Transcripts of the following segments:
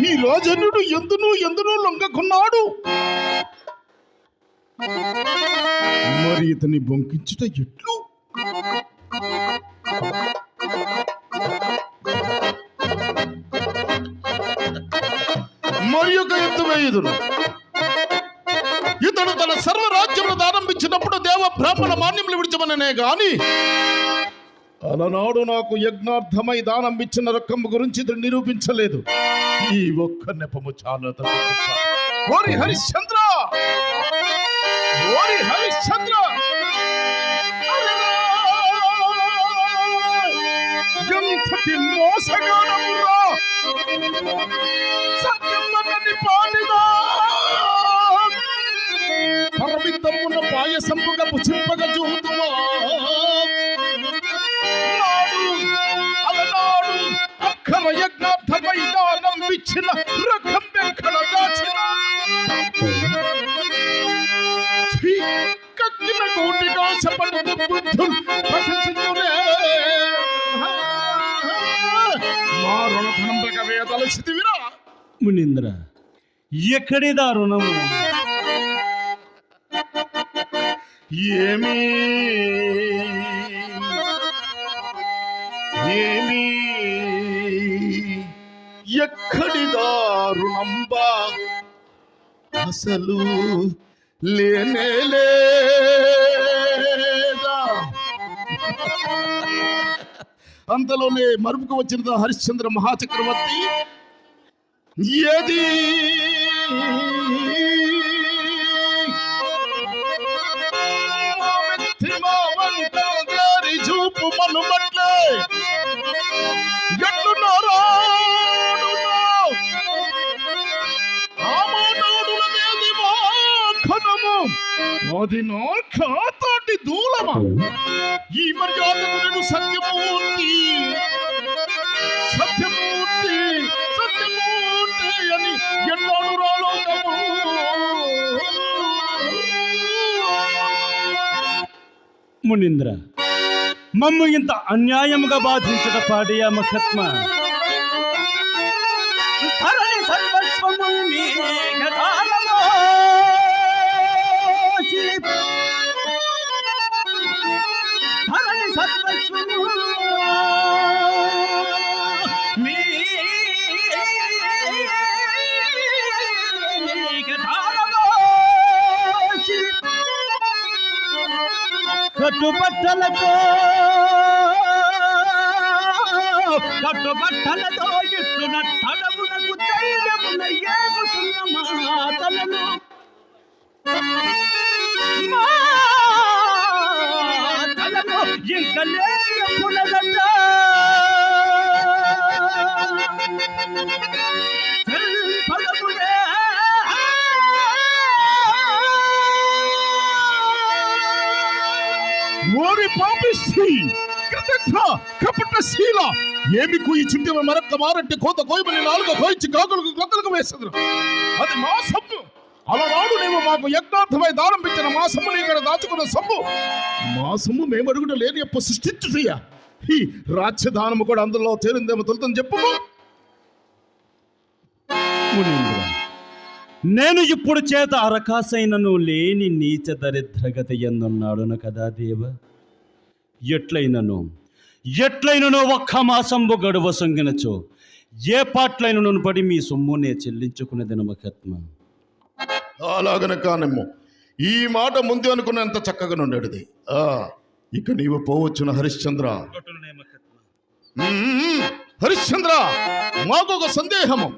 ఈ రాజనుడు ఎందును ఎందును లొంగకున్నాడు? మరి ఇతని బొంకించుట ఎట్లు? మరి ఒక ఎత్తు వేయుదును ఇతడు తన సర్వరాజ్యమును ప్రారంభించినప్పుడు దేవ బ్రాహ్మణ మాన్యములు విడిచమననే గాని అలనాడు నాకు యజ్ఞార్థమై దానం ఇచ్చిన రకం గురించి ఇతడు నిరూపించలేదు. ఈ ఒక్క నెపము చాలా ఓరి హరిశ్చంద్ర! ఓరి హరిశ్చంద్ర! ఎంతటి మోసగాడమురా ఛీ, కక్కిన కోటి దోషపడుతు బుద్ధులు ప్రశంసించునే మా రుణధనంబక వేదలసిదివిరా మునీంద్ర ఎక్కడిదా రుణము? ఏమీ? ఏమీ? ఎక్కడి దారుణంబా అసలు లేనే లేదా? అంతలోనే మరుపుకు వచ్చిన హరిశ్చంద్ర మహాచక్రవర్తి ఏది? చూపు మనుమట్లే. ఎట్లు అది నా ఖాతాటి దూలమా ఈ మర్యాదకు నేను సత్యమూర్తి సత్యమూర్తి సత్యమూర్తి అని ఎన్నాడు రాలోకము మునీంద్ర మమ్ము ఇంత అన్యాయముగా బాధించట పాడియా మఖత్మ ధరణి సర్వస్వము నీక చేసి ధరణి సర్వస్వము. కట్టుబట్టలతో కట్టుబట్టలతో ఎత్తున తడవునకు ధైర్యమున ఏగుతున్న మాతలను ఓరి పాపిష్టి కృతజ్ఞ కపట శీల. ఏమి కుయి చుట్టిన మరొక్క మారంటే కోత కోయమని నాలుగు కోయించి కాకులకు కొత్తలకు వేసదురు? అది మా సొమ్ము. అలనాడు నీవు మాకు యజ్ఞార్థమై దానం పెట్టిన మా సొమ్ముని ఇక్కడ దాచుకున్న సొమ్ము. మా సొమ్ము మేము అడుగుట లేని అప్పు సృష్టించుయ్యా ఈ రాజ్యదానము కూడా అందులో చేరిందేమో తొలుతని చెప్పు. నేను ఇప్పుడు చేత అరకాసైనను లేని నీచ దరిద్రగతి ఎందున్నాడును కదా దేవ? ఎట్లయినను? ఎట్లయినను ఒక్క మాసంబు గడువ సొంగినచో? ఏ పాటలైనను పడి మీ సొమ్మునే చెల్లించుకునేది నమకత్మ అలాగన కానమ్ము. ఈ మాట ముందు అనుకున్నంత చక్కగా నుండేది ఆ ఇక నీవు పోవచ్చున హరిశ్చంద్ర. హరిశ్చంద్ర మాకు ఒక సందేహము.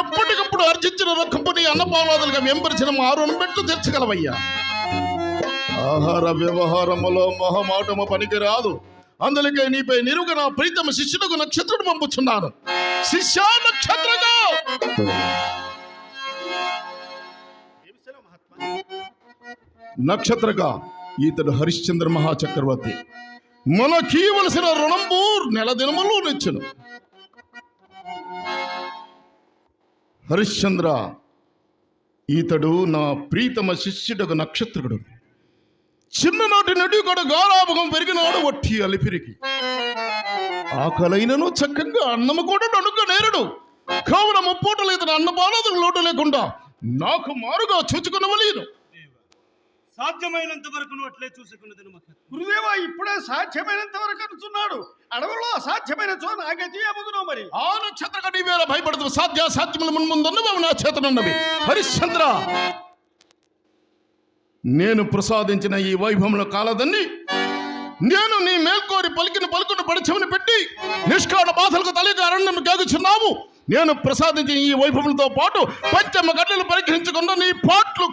ఎప్పటికప్పుడు అర్జించిన రొక్కంపుని అన్నపానాదులుగా వెంబరిచిన మారును మెట్లు తెచ్చగలవయ్యా ఆహార వ్యవహారములో మొహమాటము పనికి రాదు అందులకే నీపై నిరుగ నా ప్రీతమ శిష్యులకు నక్షత్రుడు పంపుచున్నాను. శిష్య నక్షత్రగా నక్షత్రగా ఈతడు హరిశ్చంద్ర మహాచక్రవర్తి. మనకీవలసిన రుణంబు నెల దినములు నిచ్చును. హరిశ్చంద్ర ఈతడు నా ప్రీతమ శిష్యుడకు నక్షత్రుడు చిన్ననాటి నటి కూడా గారాభగం పెరిగినాడు వట్టి అలిపిరికి. ఆకలైనను చక్కగా అన్నము కూడా నడుక నేరడు. కావున ముప్పూట లేదు అన్న లోటు లేకుండా నాకు మారుగా చూచుకునవలేను. సాధ్యమైనంత వరకు అట్లే చూసుకున్నది గురుదేవ ఇప్పుడే సాధ్యమైనంత వరకు అనుచున్నాడు. అడవుల్లో అసాధ్యమైన చో నాగతి అముదునో మరి. ఆ నక్షత్ర నీ వేళ భయపడదు. సాధ్య సాధ్యములు మున్ముందున్నవి నా చేతనున్నవి. హరిశ్చంద్ర! నేను ప్రసాదించిన ఈ వైభవంలో కాలదన్ని నేను నీ మేల్కోరి పలికిన పలుకును పడిచెవిని పెట్టి నిష్కాడ బాధలకు తల్లిక అరణ్యం గాగుచున్నావు. నేను ప్రసాదించిన ఈ వైభవంతో పాటు పంచమ గడ్డలు పరిగ్రహించకుండా నీ పాటలు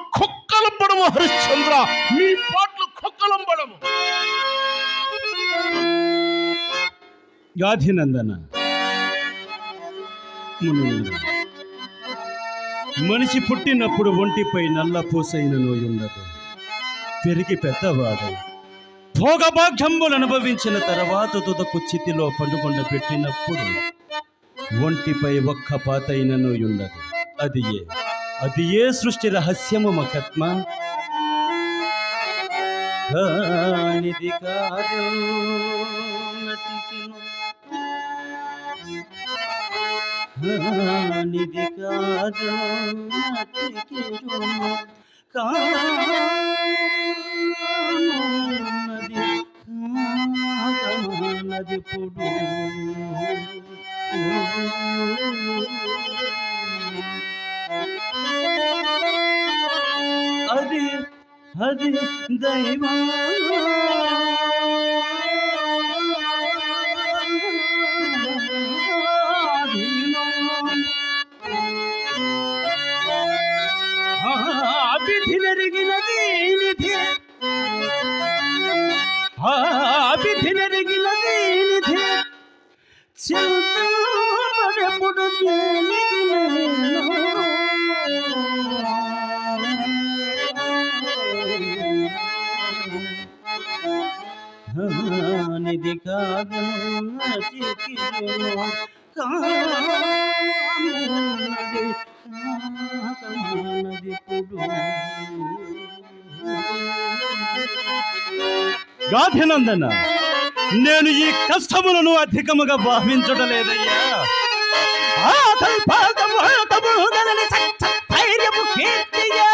కుక్కలంపడము హరిశ్చంద్ర. నీ పాటలు కుక్కలంబడము. గాధినందన. మనిషి పుట్టినప్పుడు ఒంటిపై నల్ల పూసైన నోయి ఉండదు. పెరిగి పెద్దవాడు. భోగభాగ్యములు అనుభవించిన తర్వాత తుదకు చితిలో పండుకొండ పెట్టినప్పుడు ఒంటిపై ఒక్క పాతైన నోయి ఉండదు. అది ఏ? అది ఏ సృష్టి రహస్యము మకత్మ కానిది కాదు నటికిను కానిది కాదు నటికిను కానున్నది కానది పొడు అది అది దైవా విధి నెరిగినది నిధి నిధి కాదు. గాధినందన నేను ఈ కష్టములను అధికముగా భావించడం లేదయ్యా ధైర్యము కీర్తియా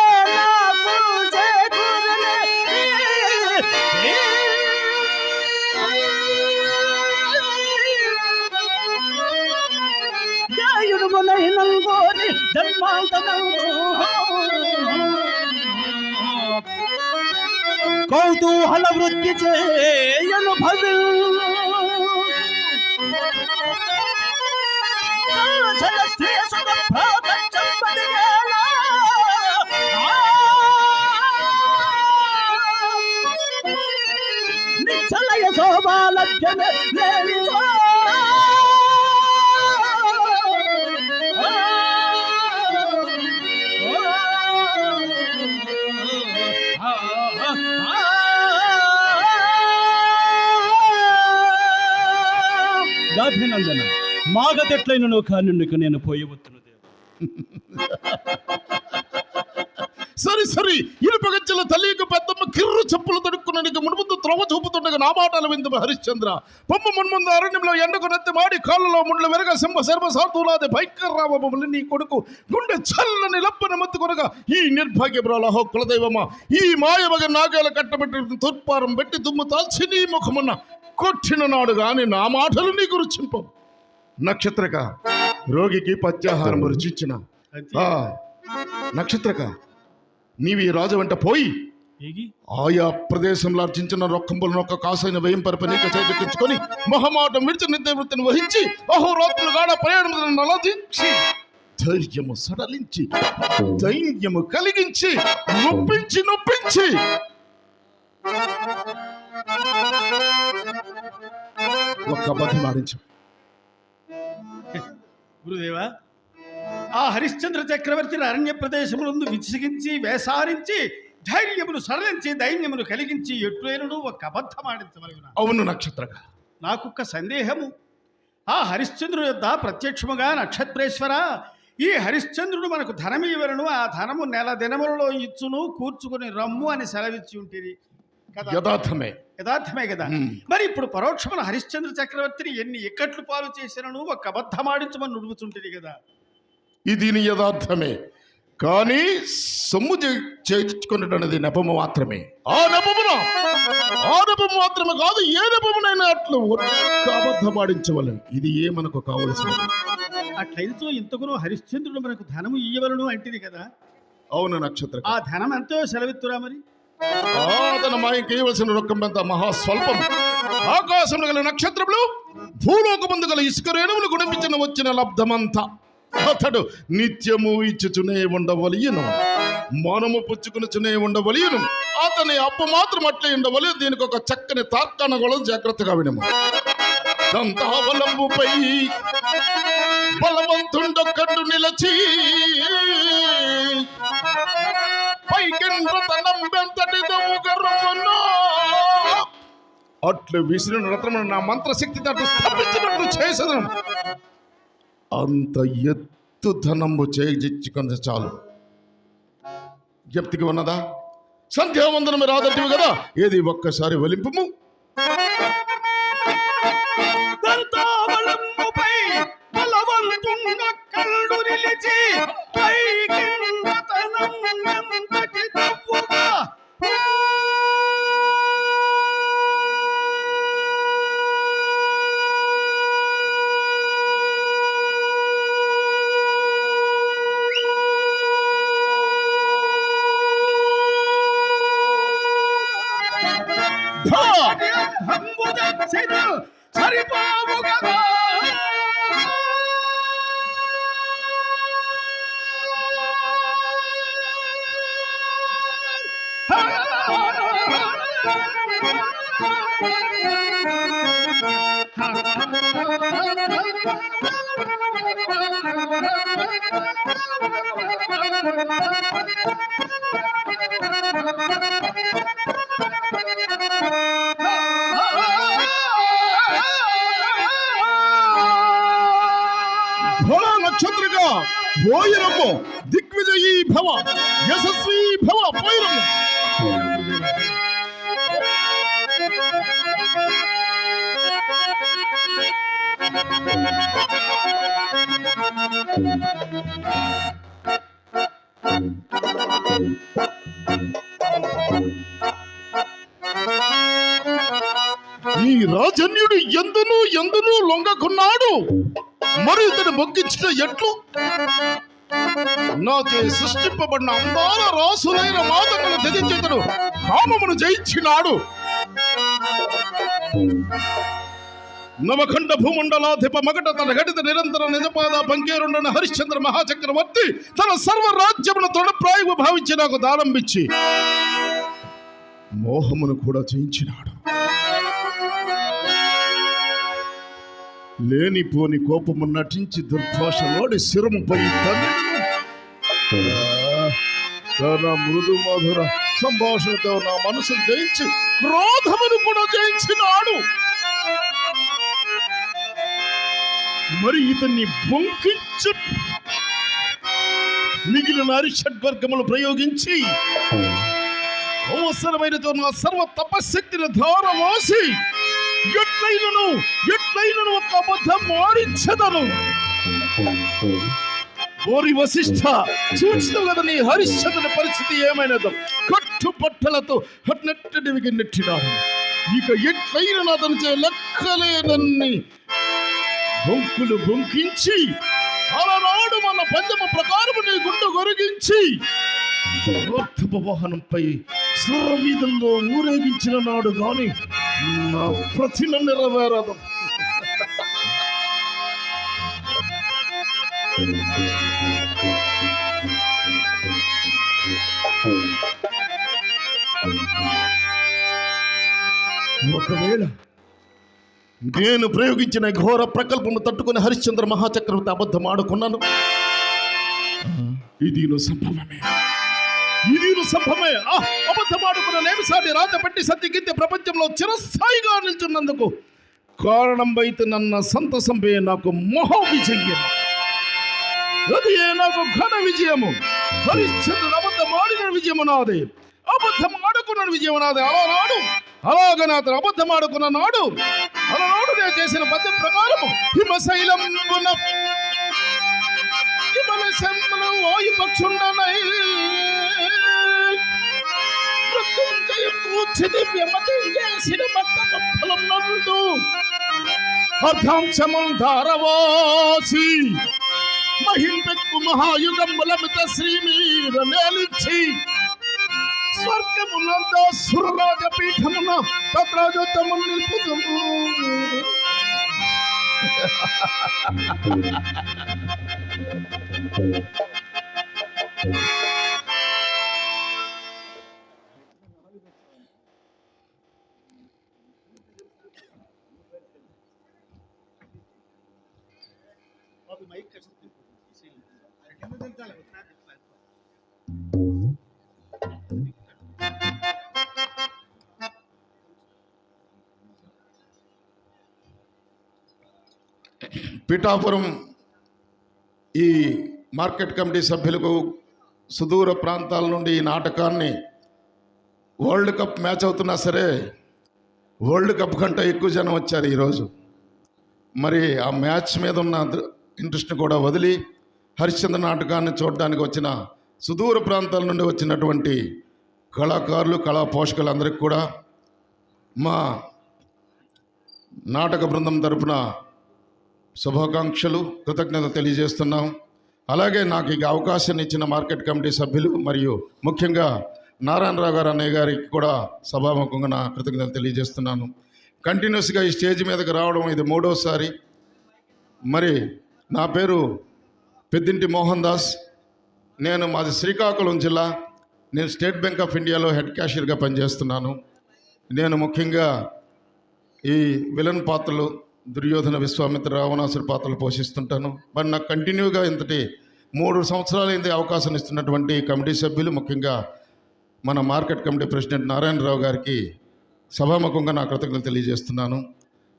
కౌతూహల వృత్తి చేయను భవి చల స్త్రీ సుఖ అభినందన. మాగతెట్లైనను కానుండుకు నేను పోయవచ్చును సరే సరే. సరి తల్లి యొక్క తల్లికి పెద్దమ్మ కిర్రు చెప్పులు తడుక్కునడానికి మునుముందు త్రవ చూపుతుండగా నా మాటలు విందు హరిశ్చంద్ర. పొమ్మ మున్ముందు అరణ్యంలో ఎండకు నెత్తి మాడి కాళ్ళలో ముండ్ల వెరగ సింహ సర్వ సార్థులాది భయంకర్రామములు నీ కొడుకు గుండె చల్లని లప్పని మత్తు కొనగా ఈ నిర్భాగ్యపురాలహో కులదైవమ్మ ఈ మాయమగ నాగేల కట్టబెట్టి తుర్పారం పెట్టి దుమ్ము తాల్చి నీ ముఖమున్న కొట్టిన నాడు గాని నా మాటలు నీకు రుచింపవు నక్షత్రక రోగికి పత్యాహారం రుచించిన ఆ, నక్షత్రక నీవి రాజు వెంట పోయి ఆయా ప్రదేశంలో అర్జించిన రొక్కంబులను ఒక కాసైన వ్యయం పరపనీక చేజెక్కించుకొని మొహమాటం విడిచి నిద్రవృత్తిని వహించి అహోరాత్రులు గాఢ ప్రయాణం నలదించి ధైర్యము సడలించి ధైర్యము కలిగించి నొప్పించి నొప్పించి. ఒక్క గురుదేవా ఆ హరిశ్చంద్ర చక్రవర్తిని అరణ్య ప్రదేశములందు విసిగించి వేసారించి ధైర్యమును సరళించి దైన్యమును కలిగించి ఎట్లైనను ఒక అబద్ధమాడించవలగున అవును నక్షత్రక నాకొక్క సందేహము. ఆ హరిశ్చంద్రుడు యొద్ద ప్రత్యక్షముగా నక్షత్రేశ్వర ఈ హరిశ్చంద్రుడు మనకు ధనమి ఆ ధనము నెల దినములలో ఇచ్చును కూర్చుకుని రమ్ము అని సెలవిచ్చి ఉంటుంది కదా? యథార్థమే. యథార్థమే కదా. మరి ఇప్పుడు పరోక్షమున హరిశ్చంద్ర చక్రవర్తిని ఎన్ని ఇక్కట్లు పాలు చేసినను ఒక అబద్ధమాడించమని నుడుగుతుంటుంది కదా. ఇది దీని యథార్థమే. కానీ సొమ్ము చేర్చుకున్నటువంటిది నెపము మాత్రమే. ఆ నెపమున ఆ నెపము మాత్రమే కాదు ఏ నెపమునైనా అట్లు అబద్ధమాడించవలను. ఇది ఏ మనకు కావలసినది? అట్లయితే ఇంతకును హరిశ్చంద్రుడు మనకు ధనము ఇయ్యవలను అంటిది కదా. అవును నక్షత్ర ఆ ధనం ఎంతో సెలవిత్తురా మరి? అతను మాయం ఇవ్వవలసిన రొక్కమంత మహా స్వల్పం ఆకాశంలో గల నక్షత్రములు భూలోకమందు గల ఇసుక రేణువులు గుణించిన వచ్చిన లబ్ధమంతా. అతడు నిత్యము ఇచ్చుచునే ఉండవలియను. మనము పుచ్చుకునిచునే ఉండవలియను. అతని అప్పు మాత్రం అట్లే ఉండవలి దీనికి ఒక చక్కని తార్కాణ కూడా జాగ్రత్తగా వినము. దంతావలంబుపై బలవంతుండొక్కడు నిలచి పైకెండ్రతనం వెంతటి దమ్ముగర్రమును. అట్లు విసిరిన రత్నమును నా మంత్రశక్తి అటు స్థాపించినట్లు చేసదను. అంత ఎత్తు ధనంబు చేయించుకొని చాలు. జ్ఞప్తికి ఉన్నదా? సంధ్యావందనం మీరు ఆదటివి కదా? ఏది ఒక్కసారి ఒలింపము? దంతావళంబుపై బలవంతుండొక్కడు నిలిచి పైకింద్రతనం 하나님밖에 누구가 파! 방보다 제는 자리 바보가 나! ಭೋಳ ನಕ್ಷತ್ರಿಗ ಭೋಯಿರಮ್ಮ ದಿಗ್ವಿಜಯಿ ಭವ ಯಶಸ್ವಿ ಭವ ಭೋಯಿರಮ್ಮ Thank you. ఈ రాజన్యుడు ఎందును ఎందును లొంగకున్నాడు? మరి ఇతను మొగ్గించిన ఎట్లు? నాచే సృష్టింపబడిన అందాల రాసులైన మాతలను త్యజించేతడు కామమును జయించినాడు. నవఖండ భూమండలాధిప మగట తన ఘటిత నిరంతర నిజపాద పంకేరుండన హరిశ్చంద్ర మహాచక్రవర్తి తన సర్వ రాజ్యమును తొడప్రాయము భావించి నాకు దానంబిచ్చి మోహమును కూడా జయించినాడు. లేనిపోని కోపము నటించి దుర్భాషలోని శిరము పై తన మృదు మధుర సంభాషణతో నా మనసు జయించి క్రోధమును కూడా జయించినాడు. మరి ఇతన్ని బొంకించు మిగిలిన అరిషడ్వర్గములు ప్రయోగించి అవసరమైనతో నా సర్వ తపశక్తిని ధారవాసి ఎట్లయినను? ఎట్లయినను ఒక అబద్ధం ఆడించదను? ఓరి వశిష్ఠ చూచిన కదా నీ హరిశ్చంద్రుని పరిస్థితి ఏమైనదో? కట్టు పట్టలతో నెట్టడివికి నెట్టినాడు. ఇక ఎట్లయిన అతను చే లెక్కలేనన్ని? బొంకులు బొంకించి అలనాడు మన పందెము ప్రకారము నీ గుండు గొరిగించి అర్థపు వాహనంపై సురవీధంలో ఊరేగించిన నాడు గాని నా ప్రతిన నెరవేరదు. ఒకవేళ నేను ప్రయోగించిన ఘోర ప్రకల్పము తట్టుకుని హరిశ్చంద్ర మహాచక్రవర్తి అబద్ధం ఆడుకున్నాను. ఇది సంభవమే. ఇది సంభవమే. అబద్ధమాడుకున్న అబద్ధం రాజపట్టి సత్యకీర్తి ప్రపంచంలో చిరస్థాయిగా నిల్చున్నందుకు కారణం అయితే నన్న సంతసంపే నాకు మహా విజయం అది నాకు ఘన విజయము. హరిశ్చంద్రుడు అబద్ధమాడిన విజయము నాదే. అబద్ధం ఆడుకున్న విజయం నాదే. అలా నాడు అలాగనే అబద్ధం ఆడుకున్న నాడు అలనాడు నేను చేసిన పద్యం ప్రకారము హిమశైలం హిమ మండల శంభులు కూర్చుని పక్షుండనై మృత్యుంజయ కూర్చిది వ్యమతించేసిన భక్త ఫలం ధారవాసి మహింపెక్కు మహాయుగములమిత శ్రీమీర నేలిచ్చి స్వర్గమునంద సురరాజ పీఠమున తత్రాజోత్తము you. పిఠాపురం ఈ మార్కెట్ కమిటీ సభ్యులకు సుదూర ప్రాంతాల నుండి ఈ నాటకాన్ని వరల్డ్ కప్ మ్యాచ్ అవుతున్నా సరే వరల్డ్ కప్ కంటే ఎక్కువ జనం వచ్చారు ఈరోజు. మరి ఆ మ్యాచ్ మీద ఉన్న ఇంట్రెస్ట్ని కూడా వదిలి హరిశ్చంద్ర నాటకాన్ని చూడడానికి వచ్చిన సుదూర ప్రాంతాల నుండి వచ్చినటువంటి కళాకారులు కళా పోషకులందరికీ కూడా మా నాటక బృందం తరపున శుభాకాంక్షలు కృతజ్ఞత తెలియజేస్తున్నాం. అలాగే నాకు ఇక అవకాశాన్ని ఇచ్చిన మార్కెట్ కమిటీ సభ్యులు మరియు ముఖ్యంగా నారాయణరావు గారు అన్నయ్య గారికి కూడా సభాముఖంగా నా కృతజ్ఞత తెలియజేస్తున్నాను. కంటిన్యూస్గా ఈ స్టేజ్ మీదకి రావడం ఇది మూడోసారి. మరి నా పేరు పెద్దింటి మోహన్ దాస్. నేను మాది శ్రీకాకుళం జిల్లా. నేను స్టేట్ బ్యాంక్ ఆఫ్ ఇండియాలో హెడ్ క్యాషియర్గా పనిచేస్తున్నాను. నేను ముఖ్యంగా ఈ విలన్ పాత్రలు దుర్యోధన విశ్వామిత్ర రావణాసురి పాత్రలు పోషిస్తుంటాను. మరి నాకు కంటిన్యూగా ఇంతటి మూడు సంవత్సరాలైంది అవకాశం ఇస్తున్నటువంటి కమిటీ సభ్యులు ముఖ్యంగా మన మార్కెట్ కమిటీ ప్రెసిడెంట్ నారాయణరావు గారికి సభాముఖంగా నా కృతజ్ఞతలు తెలియజేస్తున్నాను.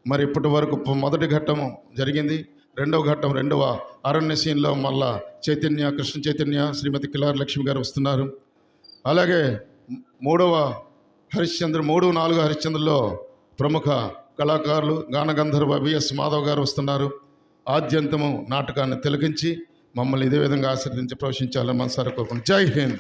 మరి ఇప్పటి వరకు మొదటి ఘట్టం జరిగింది. రెండవ ఘట్టం రెండవ అరణ్య సీన్లో మళ్ళా చైతన్య కృష్ణ చైతన్య శ్రీమతి కిలార్ లక్ష్మి గారు వస్తున్నారు. అలాగే మూడవ హరిశ్చంద్ర మూడు నాలుగు హరిశ్చంద్రలో ప్రముఖ కళాకారులు గానగంధర్వ విఎస్ మాధవ్ గారు వస్తున్నారు. ఆద్యంతము నాటకాన్ని తిలకించి మమ్మల్ని ఇదే విధంగా ఆశీర్దించి ప్రవేశించాలని మనసారి కోరుకుంటున్నాను జై హింద్.